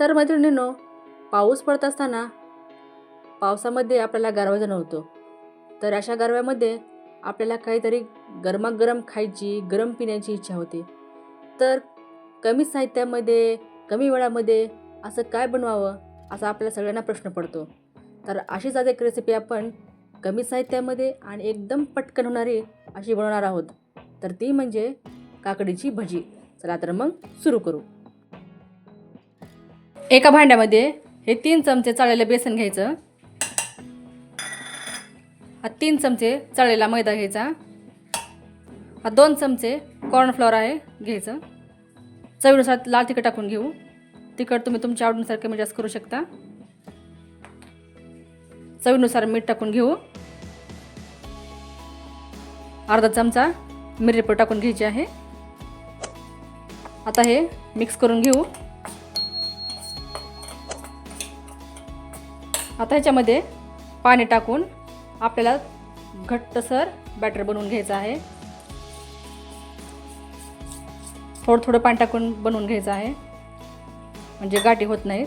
तर मैत्रिणींनो पाऊस पडत असताना पावसामध्ये आपल्याला गारवा जाणवतो. तर अशा गारव्यामध्ये आपल्याला काहीतरी गरमागरम खायची गरम पिण्याची इच्छा होते. तर कमी साहित्यामध्ये कमी वेळामध्ये असं काय बनवावं असा आपल्या सगळ्यांना प्रश्न पडतो. तर अशीच आज एक रेसिपी आपण कमी साहित्यामध्ये आणि एकदम पटकन होणारी अशी बनवणार आहोत. तर ती म्हणजे काकडीची भजी. चला तर मग सुरू करू. एका भांड्यामध्ये हे तीन चमचे चाळलेलं बेसन घ्यायचं. हा तीन चमचे चाळलेला मैदा घ्यायचा. हा दोन चमचे कॉर्नफ्लॉवर आहे घ्यायचं. चवीनुसार लाल तिखट टाकून घेऊ. तिखट तुम्ही तुमच्या आवडीनुसार कमी जास्त करू शकता. चवीनुसार मीठ टाकून घेऊ. अर्धा चमचा मिरपूड टाकून घ्यायची आहे. आता हे मिक्स करून घेऊ. आता ह्याच्यामध्ये पाणी टाकून आपल्याला घट्टसर बॅटर बनवून घ्यायचं आहे. थोडं थोडं पाणी टाकून बनवून घ्यायचं आहे. म्हणजे गाठी होत नाहीत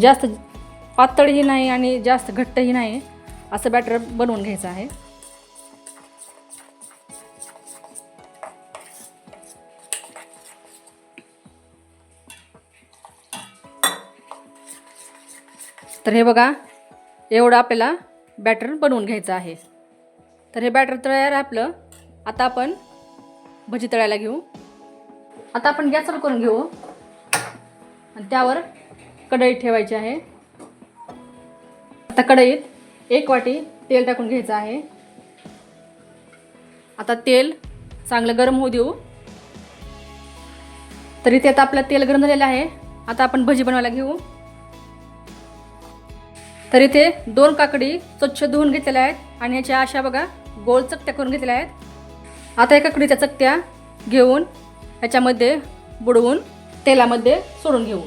जास्त पातळही नाही आणि जास्त घट्टही नाही असं बॅटर बनवून घ्यायचं आहे. तर हे बघा एवढं आपल्याला बॅटर बनवून घ्यायचं आहे. तर हे बॅटर तयार आपलं. आता आपण भजी तळायला घेऊ. आता आपण गॅस चालू करून घेऊ. आणि त्यावर कढई ठेवायची आहे. आता कढईत एक वाटी तेल टाकून घ्यायचं आहे. आता तेल चांगलं गरम होऊ देऊ. तर इथे आता आपलं तेल गरम झालेलं आहे. आता आपण भजी बनवायला घेऊ. तर इथे दोन काकडी स्वच्छ धुवून घेतलेल्या आहेत आणि याच्या अशा बघा गोल चकत्या करून घेतलेल्या आहेत. आता या काकडीच्या चकत्या घेऊन याच्यामध्ये बुडवून तेलामध्ये सोडून घेऊ.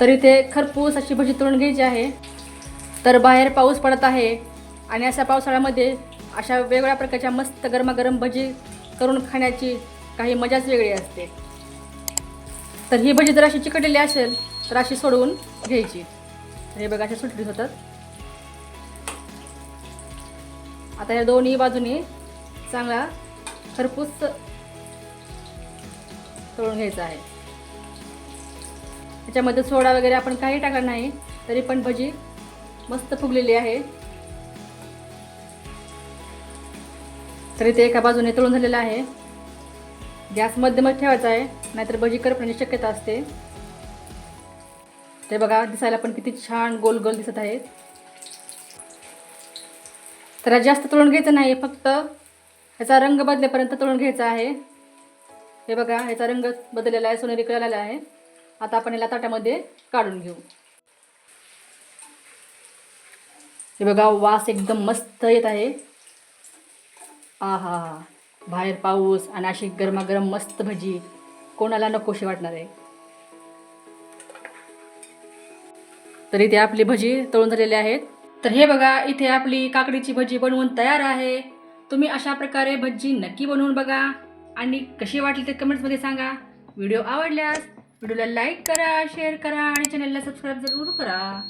तर इथे खरपूस अशी भजी तळून घ्यायची आहे. तर बाहेर पाऊस पडत आहे आणि अशा पावसाळ्यामध्ये अशा वेगवेगळ्या प्रकारच्या मस्त गरमागरम भजी करून खाण्याची काही मजाच वेगळी असते. तर ही भजी जर अशी चिकटलेली असेल तर अशी सोडवून घ्यायची. तर हे बघा अशा सुटलीत होतात. आता या दोन्ही बाजूनी चांगला खरपूस तळून घ्यायचा आहे. त्याच्यामध्ये सोडा वगैरे आपण काही टाकणार नाही तरी पण भजी मस्त फुगलेली आहे. तरी ते एका बाजूने तळून झालेलं आहे. गॅस मध्यमच ठेवायचा आहे नाहीतर भजी करपण्याची शक्यता असते. ते बघा दिसायला पण किती छान गोल गोल दिसत आहेत. तर जास्त तळून घ्यायचं नाही फक्त ह्याचा रंग बदलेपर्यंत तळून घ्यायचा आहे. हे बघा ह्याचा रंग बदललेला आहे सोनेरी कळलेला आहे. आता आपण याला ताटामध्ये काढून घेऊ. हे बघा वास एकदम मस्त येत आहे. आ हा हा बाहेर पाऊस आणि अशी गरमागरम मस्त भजी कोणाला नकोशी वाटणार आहे? तर इथे आपली भजी तळून झालेली आहेत. तर हे बघा इथे आपली काकडीची भजी बनवून तयार आहे. तुम्ही अशा प्रकारे भजी नक्की बनवून बघा. आणि कशी वाटली ते कमेंट्समध्ये सांगा. व्हिडिओ आवडल्यास व्हिडिओला लाईक करा शेअर करा आणि चॅनलला सबस्क्राईब जरूर करा.